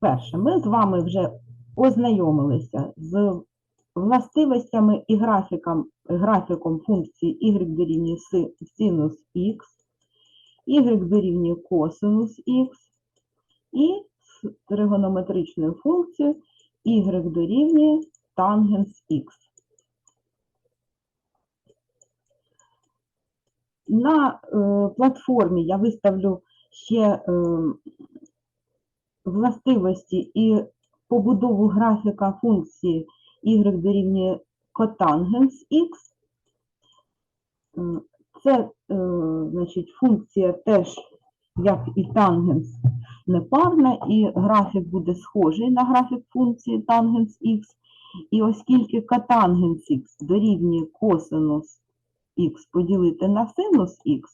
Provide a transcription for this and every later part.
Перше, ми з вами вже ознайомилися з властивостями і графіком, графіком функції y дорівнює си- синус х, y дорівнює косинус х і з тригонометричною функцією y дорівнює тангенс х. На е, платформі я виставлю ще е, властивості і побудову графіка функції y дорівнює котангенс х. М, Це, е, значить, функція теж, як і тангенс, непарна, і графік буде схожий на графік функції тангенс х. І оскільки котангенс х дорівнює косинус х поділити на синус х,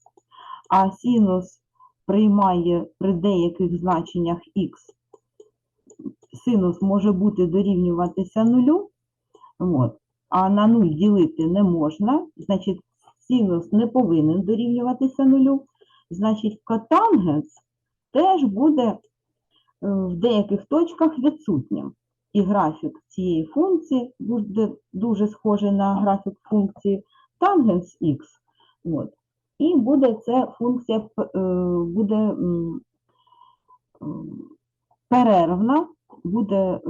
а синус приймає при деяких значеннях х, синус може бути дорівнюватися нулю, от, а на 0 ділити не можна, значить синус не повинен дорівнюватися нулю, значить котангенс теж буде е, в деяких точках відсутнім. І графік цієї функції буде дуже схожий на графік функції тангенс х. От. І буде це функція е, буде м, перервна, буде е,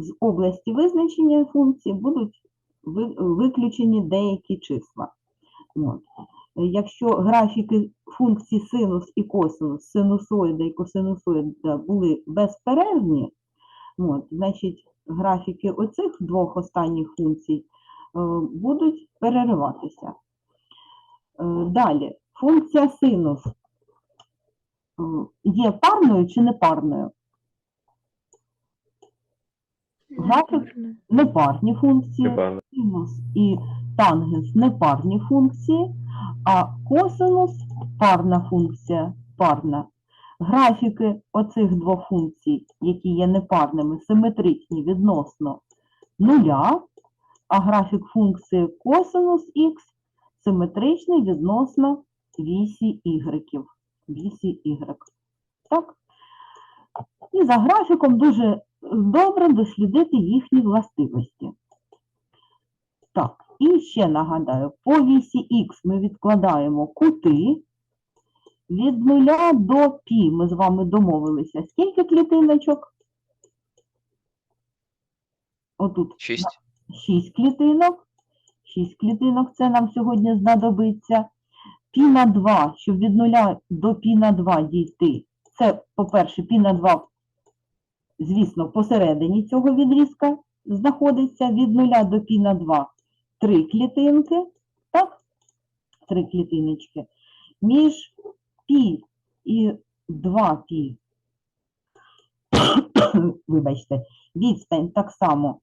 з області визначення функції будуть виключені деякі числа. От. Е, Якщо графіки функцій синус і косинус, синусоїда і косинусоїда були безперервні, от, значить графіки оцих двох останніх функцій е, будуть перериватися. Е, Далі, функція синус е, є парною чи непарною? Графік непарні функції, синус і тангенс непарні функції, а косинус парна функція парна. Графіки оцих двох функцій, які є непарними, симетричні відносно нуля, а графік функції косинус х симетричний відносно вісі y. Вісі y. Так? І за графіком дуже добре дослідити їхні властивості. Так, і ще нагадаю, по вісі х ми відкладаємо кути. Від нуля до пі ми з вами домовилися. Скільки клітиночок? Отут Шість. 6 клітинок. 6 клітинок це нам сьогодні знадобиться. Пі на 2, щоб від 0 до пі на 2 дійти. Це, по-перше, пі на 2, звісно, посередині цього відрізка знаходиться від 0 до пі на 2 3 клітинки. Так? 3 клітиночки. Між пі і 2 пі, вибачте, відстань так само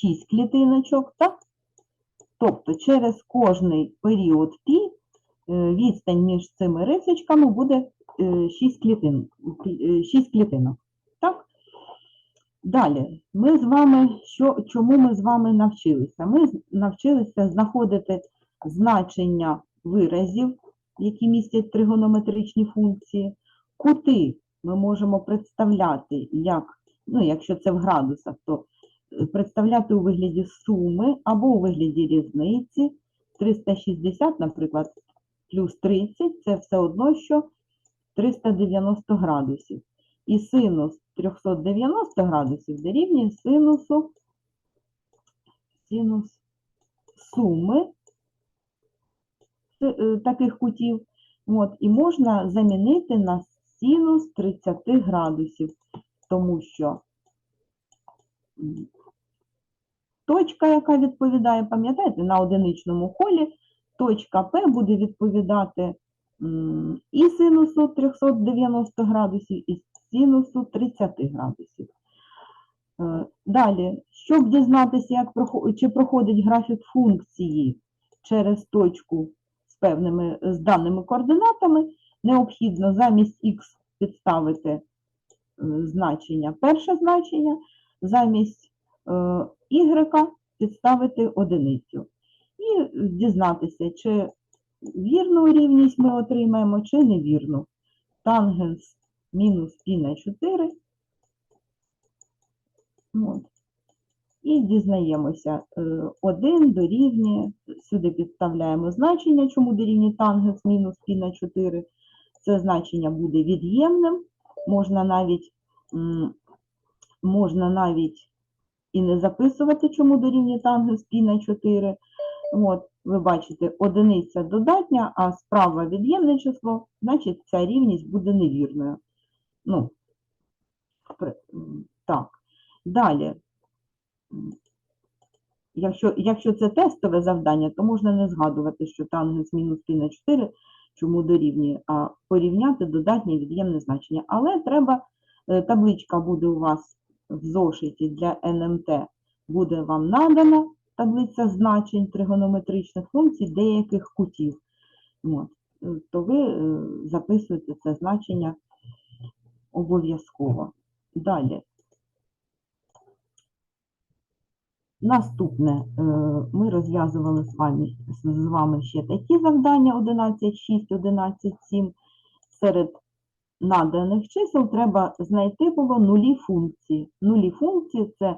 6 клітиночок, так? Тобто через кожний період π е, відстань між цими рисочками буде 6 клітин, 6 клітинок. Так? Далі, ми з вами, що, чому ми з вами навчилися? Ми навчилися знаходити значення виразів, які містять тригонометричні функції. Кути ми можемо представляти як, ну, якщо це в градусах, то е, представляти у вигляді суми або у вигляді різниці. 360, наприклад, плюс 30 це все одно, що 390 градусів. І синус 390 градусів дорівнює синусу синус суми е, таких кутів. От, і можна замінити на синус 30 градусів, тому що точка, яка відповідає, пам'ятаєте, на одиничному колі точка П буде відповідати і синусу 390 градусів, і синусу 30 градусів. Е, Далі, щоб дізнатися, як чи проходить графік функції через точку з певними з даними координатами, необхідно замість х підставити е, значення, перше значення, замість y підставити одиницю. І е, дізнатися, чи вірну рівність ми отримаємо, чи невірну. Тангенс мінус пі на 4. От. І дізнаємося, 1 дорівнює, сюди підставляємо значення, чому дорівнює тангенс мінус пі на 4. Це значення буде від'ємним, можна навіть, можна навіть і не записувати, чому дорівнює тангенс пі на 4. От, ви бачите, одиниця додатня, а справа від'ємне число, значить ця рівність буде невірною. Ну, так. Далі. Якщо, якщо це тестове завдання, то можна не згадувати, що тангенс мінус пі на 4, чому дорівнює, а порівняти додатнє від'ємне значення. Але треба, е, табличка буде у вас в зошиті для НМТ, буде вам надана таблиця значень тригонометричних функцій деяких кутів. От. То ви е, записуєте це значення обов'язково. Далі. Наступне, е, ми розв'язували з вами, з вами ще такі завдання 11.6, 11.7. Серед наданих чисел треба знайти було нулі функції. Нулі функції – це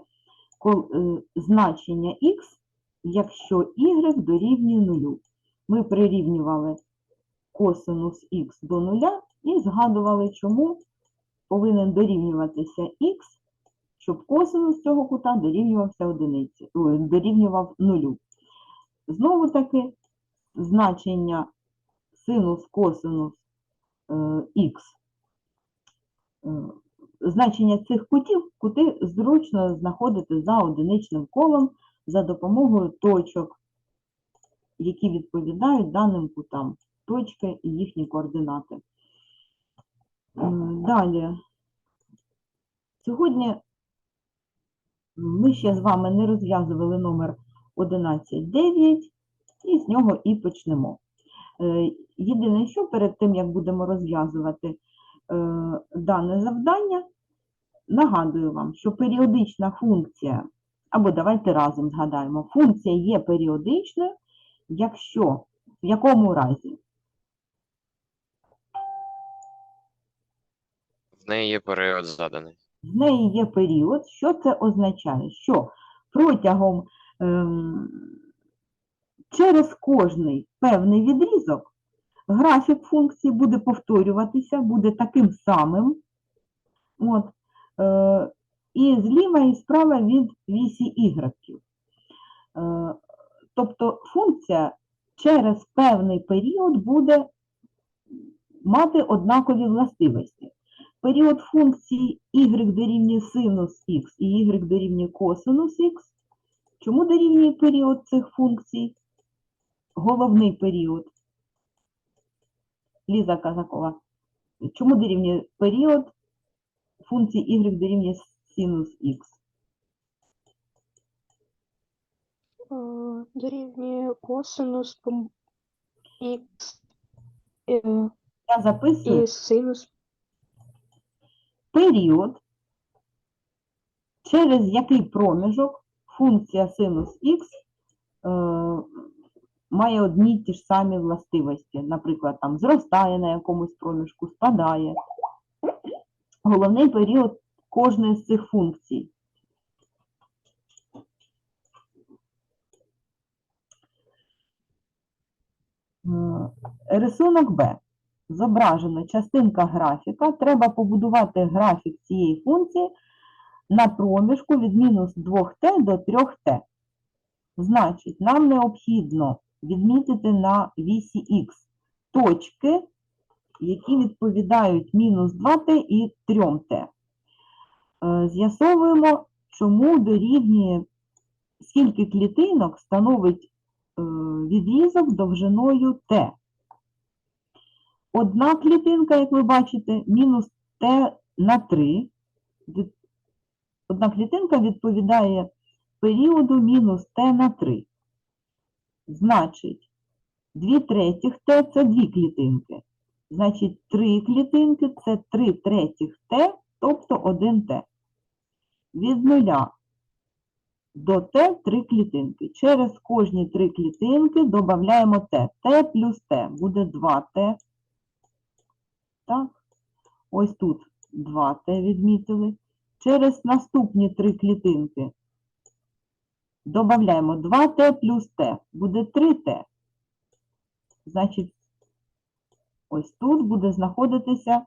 е, значення х, якщо y дорівнює нулю. Ми прирівнювали косинус х до нуля і згадували, чому повинен дорівнюватися х, щоб косинус цього кута дорівнювався одиниці, дорівнював нулю. Знову таки, значення синус косинус е, х, значення цих кутів, кути зручно знаходити за одиничним колом за допомогою точок, які відповідають даним кутам, точки і їхні координати. Е, Далі. Сьогодні ми ще з вами не розв'язували номер 11.9, і з нього і почнемо. Е, Єдине, що перед тим, як будемо розв'язувати е, дане завдання, нагадую вам, що періодична функція, або давайте разом згадаємо, функція є періодичною, якщо в якому разі В неї є період заданий. в неї є період. Що це означає? Що протягом ем, через кожний певний відрізок графік функції буде повторюватися, буде таким самим. От, е, і зліва і справа від вісі y. Е, тобто функція через певний період буде мати однакові властивості. Період функції y дорівнює синус х і y дорівнює косинус х. Чому дорівнює період цих функцій? Головний період. Ліза Казакова. Чому дорівнює період функції y дорівнює синус х? Е, дорівнює косинус х е, Я записую і синус період, через який проміжок функція синус х е, має одні ті ж самі властивості. Наприклад, там зростає на якомусь проміжку, спадає. Головний період кожної з цих функцій. Рисунок Б. Зображена частинка графіка. Треба побудувати графік цієї функції на проміжку від мінус 2t до 3t. Значить, нам необхідно відмітити на вісі х точки, які відповідають мінус 2t і 3t. Е, З'ясовуємо, чому дорівнює, скільки клітинок становить е, відрізок довжиною t. Одна клітинка, як ви бачите, мінус t на 3. Одна клітинка відповідає періоду мінус t на 3. Значить, 2 третіх t – це дві клітинки. Значить, 3 клітинки – це 3 третіх t, тобто 1 t. Від 0 до t – 3 клітинки. Через кожні 3 клітинки додаємо t. t плюс t буде 2t. Так? ось тут 2t відмітили. Через наступні три клітинки додаємо 2t плюс t, буде 3t. Значить, ось тут буде знаходитися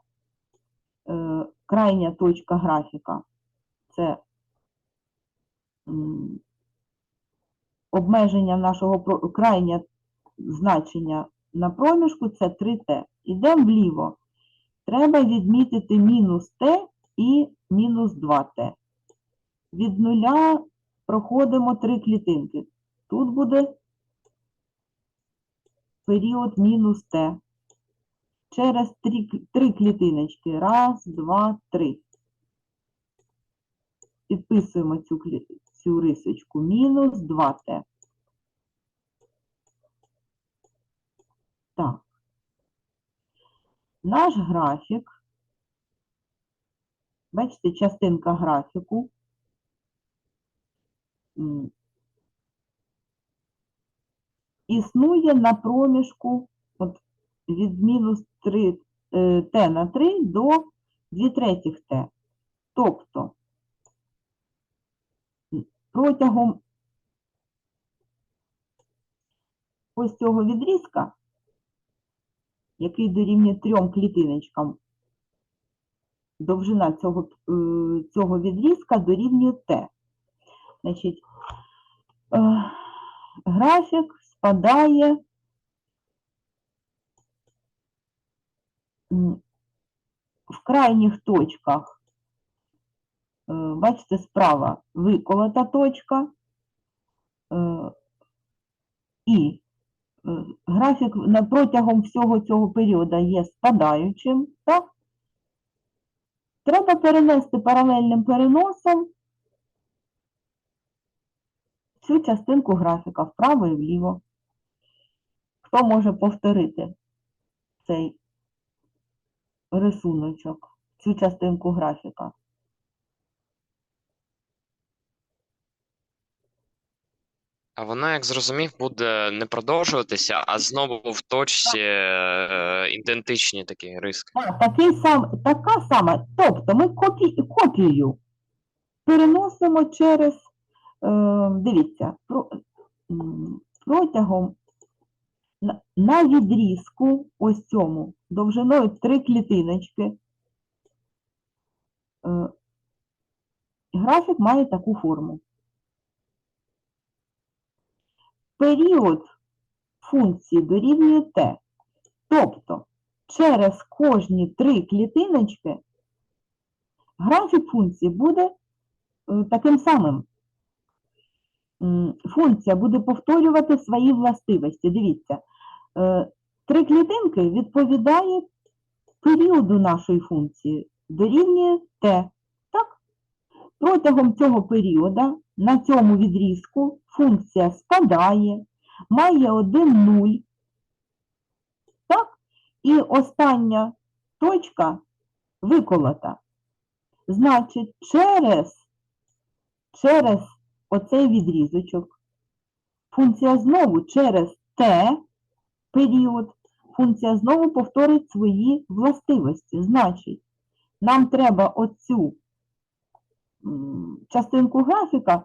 е, крайня точка графіка. Це обмеження нашого крайнє значення на проміжку це 3t. Ідемо вліво. Треба відмітити мінус t і мінус 2t. Від нуля проходимо три клітинки. Тут буде період мінус t. Через три, три клітиночки. Раз, два, три. Підписуємо цю, цю рисочку. Мінус 2t. Так. Наш графік, бачите, частинка графіку. Існує на проміжку от, від мінус 3 е, t на 3 до 2 третіх t. Тобто протягом ось цього відрізка який дорівнює трьом клітиночкам, довжина цього, е, цього відрізка дорівнює t. Значить, е, графік спадає в крайніх точках. Е, Бачите, справа виколота точка е, і е, графік протягом всього цього періоду є спадаючим, так? Треба перенести паралельним переносом цю частинку графіка вправо і вліво. Хто може повторити цей рисуночок, цю частинку графіка? А воно, як зрозумів, буде не продовжуватися, а знову в точці е, ідентичні такі риски. Так, такий сам, така сама. Тобто ми копі, копію переносимо через, дивіться, про, протягом на, відрізку ось цьому довжиною три клітиночки. Е, графік має таку форму. Період функції дорівнює t. Тобто через кожні три клітиночки графік функції буде е, таким самим. М, Функція буде повторювати свої властивості. Дивіться, е, три клітинки відповідає періоду нашої функції, дорівнює t. Так? Протягом цього періоду на цьому відрізку функція спадає, має один нуль. Так? І остання точка виколота. Значить, через, через оцей відрізочок функція знову через t період, функція знову повторить свої властивості. Значить, нам треба оцю частинку графіка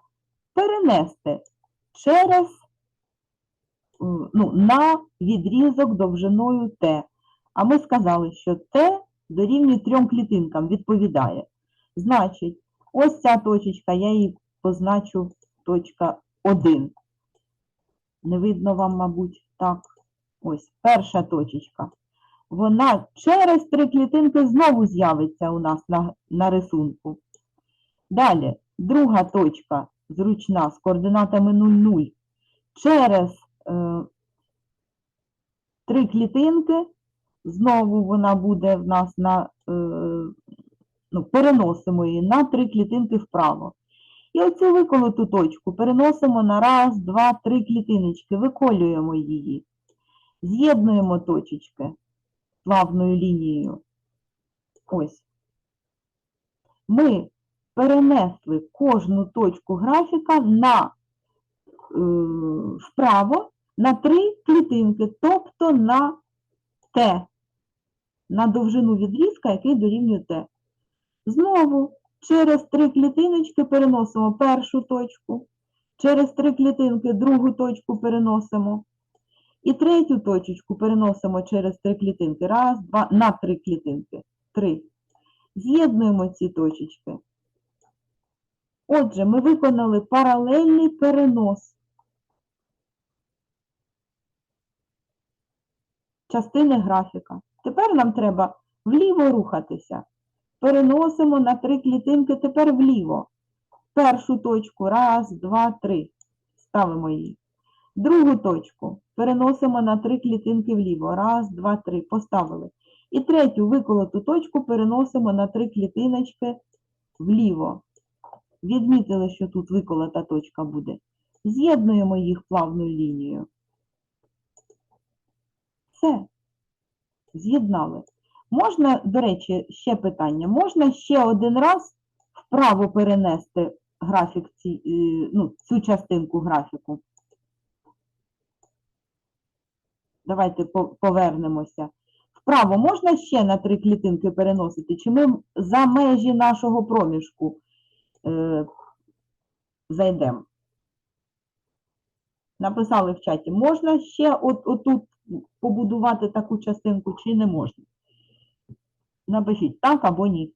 перенести через ну, на відрізок довжиною t. А ми сказали, що t дорівнює трьом клітинкам, відповідає. Значить, ось ця точечка, я її позначу точка 1. Не видно вам, мабуть, так. Ось перша точечка. Вона через три клітинки знову з'явиться у нас на, на рисунку. Далі, друга точка зручна з координатами 0, 0. Через е, три клітинки знову вона буде в нас на, е, ну, переносимо її на три клітинки вправо. І оцю виколоту точку переносимо на раз, два, три клітиночки, виколюємо її. З'єднуємо точечки плавною лінією. Ось. Ми перенесли кожну точку графіка на е, вправо на три клітинки, тобто на Т. на довжину відрізка, який дорівнює t. Знову через три клітиночки переносимо першу точку, через три клітинки другу точку переносимо. І третю точечку переносимо через три клітинки. Раз, два, на три клітинки. Три. З'єднуємо ці точечки. Отже, ми виконали паралельний перенос частини графіка. Тепер нам треба вліво рухатися. Переносимо на три клітинки тепер вліво. Першу точку. Раз, два, три. Ставимо її. Другу точку переносимо на три клітинки вліво. Раз, два, три. Поставили. І третю виколоту точку переносимо на три клітиночки вліво. Відмітили, що тут виколота точка буде. З'єднуємо їх плавною лінією. Все. З'єднали. Можна, до речі, ще питання. Можна ще один раз вправо перенести графік ці, е, ну, цю частинку графіку. Давайте повернемося. Вправо можна ще на три клітинки переносити? Чи ми за межі нашого проміжку е, зайдемо? Написали в чаті, можна ще от, отут побудувати таку частинку чи не можна? Напишіть так або ні.